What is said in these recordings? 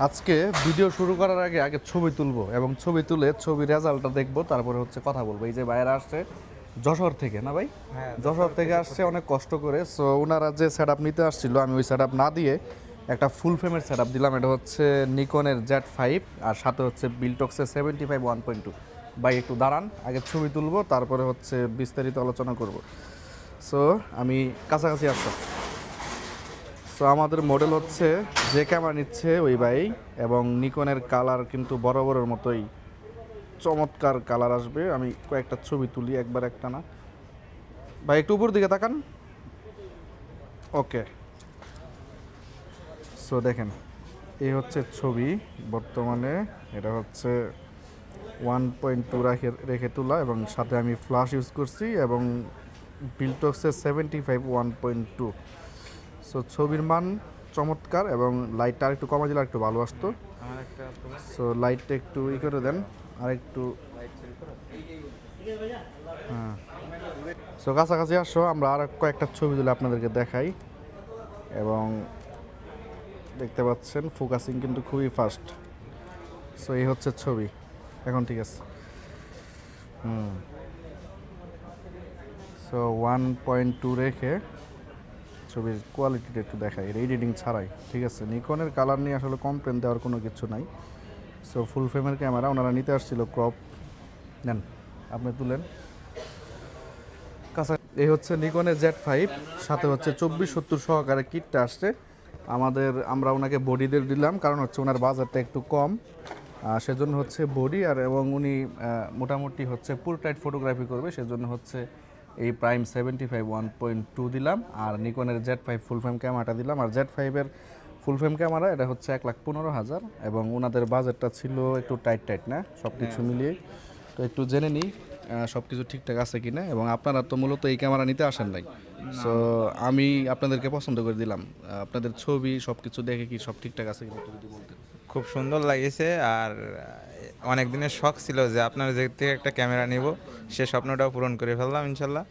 আজকে ভিডিও শুরু করার আগে আগে ছবি তুলবো এবং ছবি তুলে ছবি রেজাল্টটা দেখব তারপরে হচ্ছে কথা বলব। এই যে বাইরে আসছে যশোর থেকে না ভাই? যশোর থেকে আসছে অনেক কষ্ট করে। সো ওনারা যে সেট নিতে আসছিল আমি ওই সেট না দিয়ে একটা ফুল ফ্রেমের সেট দিলাম। এটা হচ্ছে নিকনের জেড ফাইভ আর সাথে হচ্ছে বিলটক্সের seventy five one point two ভাই একটু দাঁড়ান আগে ছবি তুলবো তারপরে হচ্ছে বিস্তারিত আলোচনা করব। সো আমি কাছাকাছি আসলাম। সো আমাদের মডেল হচ্ছে যে ক্যামেরা নিচ্ছে ওই ভাই এবং নিকনের কালার কিন্তু বরাবরের মতোই চমৎকার কালার আসবে। আমি কয়েকটা ছবি তুলি একবার একটা না। ভাই, একটু উপর দিকে তাকান। ওকে সো দেখেন, এই হচ্ছে ছবি বর্তমানে। এটা হচ্ছে ওয়ান পয়েন্ট টু রেখে রেখে তোলা এবং সাথে আমি ফ্লাশ ইউজ করছি এবং বিলটক্সের seventy five one point two so ছবির মান চমৎকার এবং লাইটটা আর একটু কমা দিলে একটু ভালো আসতো। সো লাইটটা একটু ই করে দেন আর একটু হ্যাঁ। সো কাছাকাছি আসো আমরা আর কয়েকটা ছবি তুলে আপনাদেরকে দেখাই। এবং দেখতে পাচ্ছেন ফোকাসিং কিন্তু খুবই ফাস্ট সো এই হচ্ছে ছবি। এখন ঠিক আছে। হুম। সো ওয়ান পয়েন্ট টু রেখে ছবির কোয়ালিটিটা একটু দেখাই। এডিটিং ছাড়াই, ঠিক আছে? নিকনের কালার নিয়ে আসলে কমপ্লেন দেওয়ার কোনো কিছু নাই। সো ফুল ফ্রেমের ক্যামেরা ওনারা নিতে আসছিল ক্রপ নেন, আপনি তুলেন। কাছা এই হচ্ছে নিকনের জেড ফাইভ সাথে হচ্ছে চব্বিশ সত্তর সহকারে কিটটা আসছে। আমাদের, আমরা ওনাকে বডিদের দিলাম, কারণ হচ্ছে ওনার বাজারটা একটু কম। সেজন্য হচ্ছে বডি আর, এবং উনি মোটামুটি হচ্ছে পুল টাইট ফটোগ্রাফি করবে, সেজন্য হচ্ছে এই prime seventy five one point two দিলাম আর নিকনের জেড ফাইভ ফুল ফ্রেম ক্যামেরাটা দিলাম। আর জেড ফাইভের ফুল ফ্রেম ক্যামেরা এটা হচ্ছে এক লাখ পনেরো হাজার এবং ওনাদের বাজেটটা ছিল একটু টাইট টাইট না? সব কিছু মিলিয়ে। তো একটু জেনে নিই সব কিছু ঠিকঠাক আছে কি না এবং আপনারা তো মূলত এই ক্যামেরা নিতে আসেন নাই। সো আমি আপনাদেরকে পছন্দ করে দিলাম। আপনাদের ছবি সব কিছু দেখে কি সব ঠিকঠাক আছে কিনা একটু যদি বলতেন। খুব সুন্দর লাগিয়েছে আর অনেক দিনের শখ ছিল যে আপনার যে থেকে একটা ক্যামেরা নিব সে স্বপ্নটাও পূরণ করে ফেললাম ইনশাল্লাহ।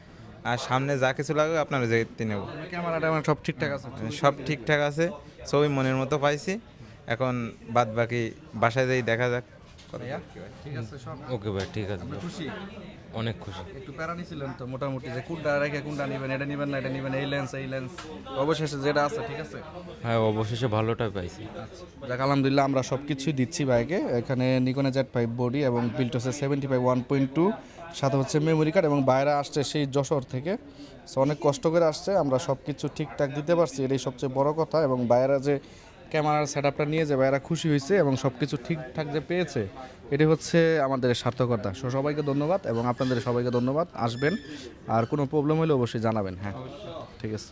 আর সামনে যা কিছু লাগবে আপনার যেতে নেব। ক্যামেরাটা আমার সব ঠিকঠাক আছে? সব ঠিকঠাক আছে ছবি মনের মতো পাইছি। এখন বাদ বাকি বাসায় যাই দেখা যাক। ভাইয়া ঠিক আছে সব ওকে ভাই ঠিক আছে। খুশি। অনেক খুশি। একটু প্যারা নিছিলেন তো মোটামুটি যে কোনটা রেখে কোনটা নেবেন এটা নেবেন না এটা নেবেন এই লেন্স এই লেন্স অবশেষে যেটা আছে ঠিক আছে? হ্যাঁ অবশেষে ভালোটাই পাইছি। যাক আলহামদুলিল্লাহ আমরা সব কিছুই দিচ্ছি বাইকে। এখানে নিকনে জেড ফাইভ বডি এবং বিল্টসের seventy five one point two সাথে হচ্ছে মেমোরি কার্ড এবং বাইরে আসছে সেই যশোর থেকে। সো অনেক কষ্ট করে আসছে আমরা সব কিছু ঠিকঠাক দিতে পারছি এটাই সবচেয়ে বড় কথা এবং বাইরে যে ক্যামেরার সেট আপটা নিয়ে যে এরা খুশি হয়েছে এবং সব কিছু ঠিকঠাক যে পেয়েছে, এটি হচ্ছে আমাদের সার্থকতা সো সবাইকে ধন্যবাদ এবং আপনাদের সবাইকে ধন্যবাদ। আসবেন, আর কোনো প্রবলেম হলে অবশ্যই জানাবেন। হ্যাঁ ঠিক আছে।